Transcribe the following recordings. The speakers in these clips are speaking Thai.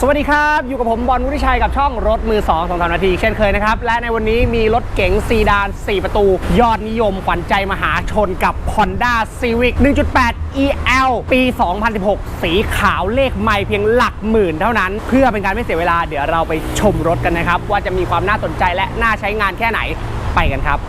สวัสดีครับ อยู่กับผมบอลวุฒิชัยกับช่องรถมือ2องสองสามนาทีเช่นเคยนะครับ และในวันนี้มีรถเก๋งซีดาน 4 ประตู ยอดนิยมขวัญใจมหาชนกับ Honda Civic 1.8 EL ปี 2016 สีขาวเลขไม่เพียงหลักหมื่นเท่านั้น เพื่อเป็นการไม่เสียเวลาเดี๋ยวเราไปชมรถกันนะครับ ว่าจะมีความน่าสนใจและน่าใช้งานแค่ไหนไปกันครับ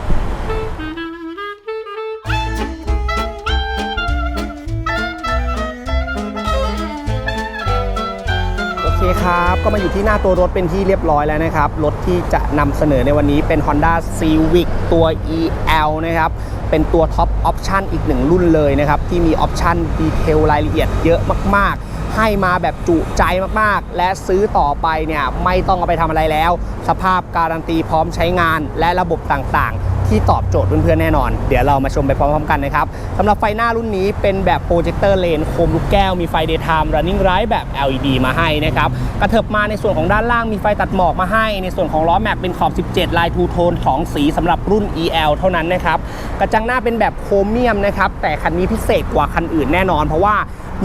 คครับก็มาอยู่ที่หน้าตัวรถเป็นที่เรียบร้อยแล้วนะครับ รถที่จะนำเสนอในวันนี้เป็น Honda Civic ตัว EL นะครับ เป็นตัวท็อปออปชันอีกหนึ่งรุ่นเลยนะครับ ที่มีออปชันดีเทลรายละเอียดเยอะมาก ๆ ให้มาแบบจุใจมากๆ และซื้อต่อไปเนี่ย ไม่ต้องเอาไปทำอะไรแล้ว สภาพการันตีพร้อมใช้งานและระบบต่างๆ ที่ตอบโจทย์เพื่อนๆแน่นอน เดี๋ยวเรามาชมไปพร้อมๆกันนะครับสำหรับไฟหน้ารุ่นนี้เป็นแบบโปรเจคเตอร์เลนโคมลูกแก้วมีไฟ daytime running light แบบ LED มาให้นะครับกระเถิบมาในส่วนของด้านล่างมีไฟตัดหมอกมาให้ ในส่วนของล้อแม็กเป็นขอบ 17 ลายทูโทนของสีสำหรับรุ่น EL เท่านั้นนะครับกระจังหน้าเป็นแบบโครเมียมนะครับแต่คันนี้พิเศษกว่าคันอื่นแน่นอน เพราะว่า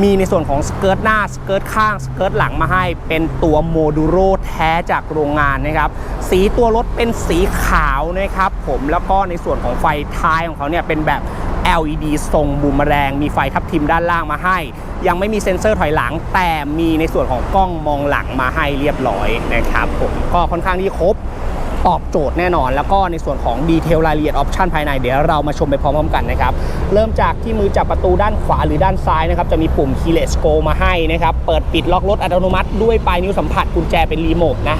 มีในส่วนของสเกิร์ตหน้าสเกิร์ตข้างสเกิร์ตหลังมาให้ เป็นตัวโมดูโรแท้จากโรงงานนะครับ สีตัวรถเป็นสีขาวนะครับผมแล้วก็ในส่วนของไฟท้ายของเขาเนี่ยเป็นแบบ LED ทรงบูมแรง มีไฟทับทิมด้านล่างมาให้ ยังไม่มีเซ็นเซอร์ถอยหลัง แต่มีในส่วนของกล้องมองหลังมาให้เรียบร้อยนะครับผมก็ค่อนข้างที่ครบตอบโจทย์แน่นอน แล้วก็ในส่วนของดีเทลรายละเอียดออปชันภายในเดี๋ยวเรามาชมไปพร้อมๆกันนะครับเริ่มจากที่มือจับประตูด้านขวาหรือด้านซ้ายนะครับจะมีปุ่ม keyless go มาให้นะครับเปิดปิดล็อกรถอัตโนมัติด้วยปลายนิ้วสัมผัสกุญแจเป็นรีโมทนะ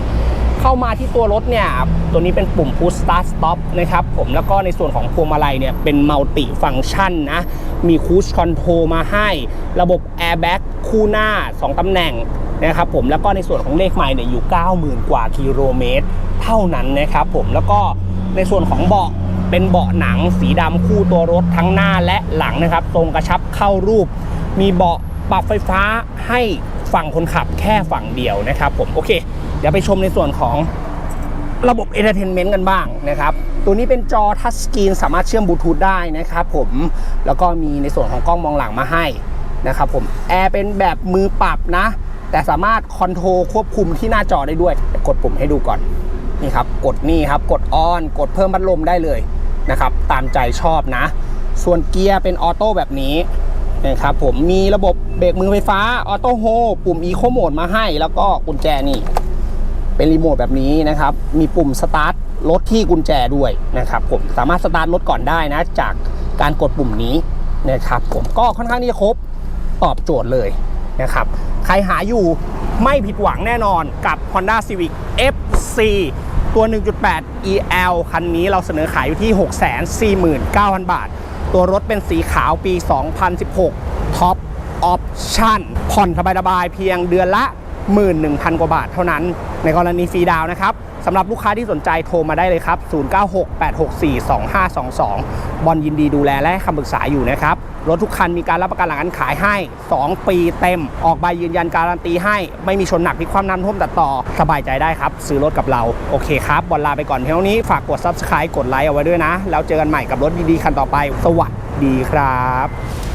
เข้ามาที่ตัวรถเนี่ยตัวนี้เป็นปุ่ม push start stop นะครับผมแล้วก็ในส่วนของพวงมาลัยเนี่ยเป็น multi function นะ มี cruise control มาให้ ระบบ airbag คู่หน้า 2 ตำแหน่งนะครับผมแล้วก็ในส่วนของเลขไมล์เนี่ยอยู่ 90,000 กว่ากิโลเมตร เท่านั้นนะครับผมแล้วก็ในส่วนของเบาะเป็นเบาะหนังสีดำคู่ตัวรถทั้งหน้าและหลังนะครับ ตรงกระชับเข้ารูป มีเบาะปรับไฟฟ้าให้ฝั่งคนขับแค่ฝั่งเดียวนะครับผมโอเค เดี๋ยวไปชมในส่วนของระบบ Entertainment กันบ้างนะครับ ตัวนี้เป็นจอทัชสกรีนสามารถเชื่อมบลูทูธได้นะครับผม แล้วก็มีในส่วนของกล้องมองหลังมาให้นะครับผม แอร์เป็นแบบมือปรับนะ แต่สามารถคอนโทรควบคุมที่หน้าจอได้ด้วย กดปุ่มให้ดูก่อน นี่ครับ กดนี่ครับ กดออน กดเพิ่มพัดลมได้เลยนะครับ ตามใจชอบนะ ส่วนเกียร์เป็นออโต้แบบนี้นะครับผม มีระบบเบรกมือไฟฟ้า ออโต้โฮ ปุ่ม Eco Mode มาให้ แล้วก็กุญแจนี่ เป็นรีโมทแบบนี้นะครับ มีปุ่มสตาร์ทรถที่กุญแจด้วยนะครับผมสามารถสตาร์ทรถก่อนได้นะ จากการกดปุ่มนี้นะครับผมก็ค่อนข้างที่จะครบตอบโจทย์เลยนะครับ ใครหาอยู่ไม่ผิดหวังแน่นอนกับ Honda Civic FC ตัว 1.8 EL คันนี้เราเสนอขายอยู่ที่ 649,000 บาท ตัวรถเป็นสีขาวปี 2016 Top Option ผ่อนสบายๆเพียงเดือนละ 11,000 กว่าบาทเท่านั้น ในกรณีฟรีดาวนะครับสำหรับลูกค้าที่สนใจโทรมาได้เลยครับ 0968642522 บอลยินดีดูแลและคำปรึกษาอยู่นะครับ รถทุกคันมีการรับประกันหลังการขายให้ 2 ปีเต็ม ออกใบยืนยันการันตีให้ ไม่มีชนหนักพลิกความน้ำท่วมตัดต่อ สบายใจได้ครับ ซื้อรถกับเรา โอเคครับ บอลลาไปก่อนเท่านี้ ฝากกด subscribe กดไลค์เอาไว้ด้วยนะ แล้วเจอกันใหม่กับรถดีๆคันต่อไป สวัสดีครับ